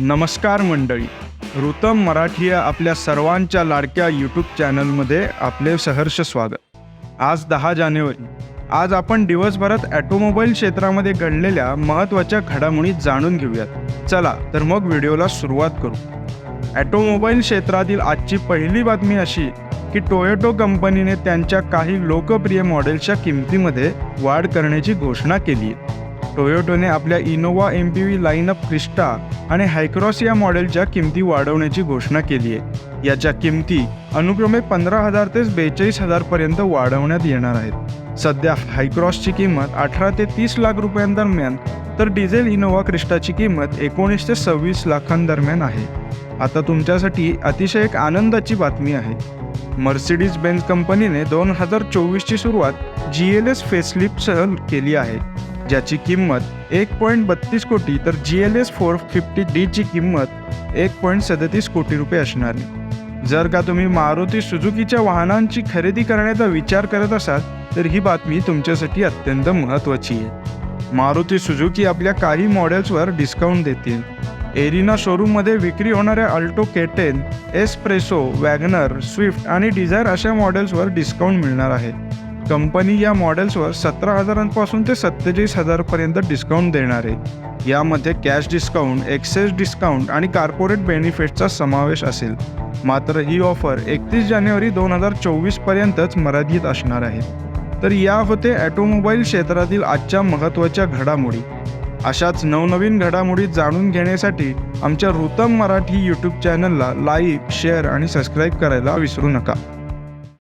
नमस्कार मंडळी. ऋतम मराठी या आपल्या सर्वांच्या लाडक्या यूट्यूब चॅनलमध्ये आपले सहर्ष स्वागत. आज दहा जानेवारी. आज आपण दिवसभरात ॲटोमोबाईल क्षेत्रामध्ये घडलेल्या महत्त्वाच्या घडामोडी जाणून घेऊयात. चला तर मग व्हिडिओला सुरुवात करू. ॲटोमोबाईल क्षेत्रातील आजची पहिली बातमी अशी की टोयोटो कंपनीने त्यांच्या काही लोकप्रिय मॉडेल्सच्या किमतीमध्ये वाढ करण्याची घोषणा केली आहे. टोयोटोने आपल्या Innova M P V lineup Crysta आणि हायक्रॉस या मॉडेलच्या किमती वाढवण्याची घोषणा केली आहे. याच्या किमती अनुक्रमे पंधरा हजार ते बेचाळीस हजारपर्यंत वाढवण्यात येणार आहेत. सध्या हायक्रॉसची किंमत अठरा ते तीस लाख रुपयांदरम्यान तर डिझेल इनोवा क्रिस्टाची किंमत एकोणीस ते सव्वीस लाखांदरम्यान आहे. आता तुमच्यासाठी अतिशय एक आनंदाची बातमी आहे. मर्सिडीज बेन्झ कंपनीने दोन हजार चोवीसची सुरुवात जी एल एस फेसलिपसह केली आहे. ज्याची किंमत एक पॉईंट बत्तीस कोटी तर G L S four fifty डीची किंमत एक पॉईंट सदतीस कोटी रुपये असणार. आहे जर का तुम्ही मारुती सुझुकीच्या वाहनांची खरेदी करण्याचा विचार करत असाल तर ही बातमी तुमच्यासाठी अत्यंत महत्त्वाची आहे. मारुती सुझुकी आपल्या काही मॉडेल्सवर डिस्काउंट देतील. एरिना शोरूममध्ये विक्री होणाऱ्या Alto K ten Espresso Wagon R Swift आणि डिझायर अशा मॉडेल्सवर डिस्काउंट मिळणार आहे. कंपनी या मॉडेल्सवर सतरा हजारांपासून ते सत्तेचाळीस हजारपर्यंत डिस्काउंट देणार. आहे यामध्ये कॅश डिस्काउंट एक्सेस डिस्काउंट आणि कार्पोरेट बेनिफिट्सचा समावेश असेल. मात्र ही ऑफर एकतीस जानेवारी दोन हजार चोवीसपर्यंतच मर्यादित असणार आहे. तर या होते ॲटोमोबाईल क्षेत्रातील आजच्या महत्त्वाच्या घडामोडी. अशाच नवनवीन घडामोडी जाणून घेण्यासाठी आमच्या रुतम मराठी यूट्यूब चॅनलला लाईक शेअर आणि सबस्क्राईब करायला विसरू नका.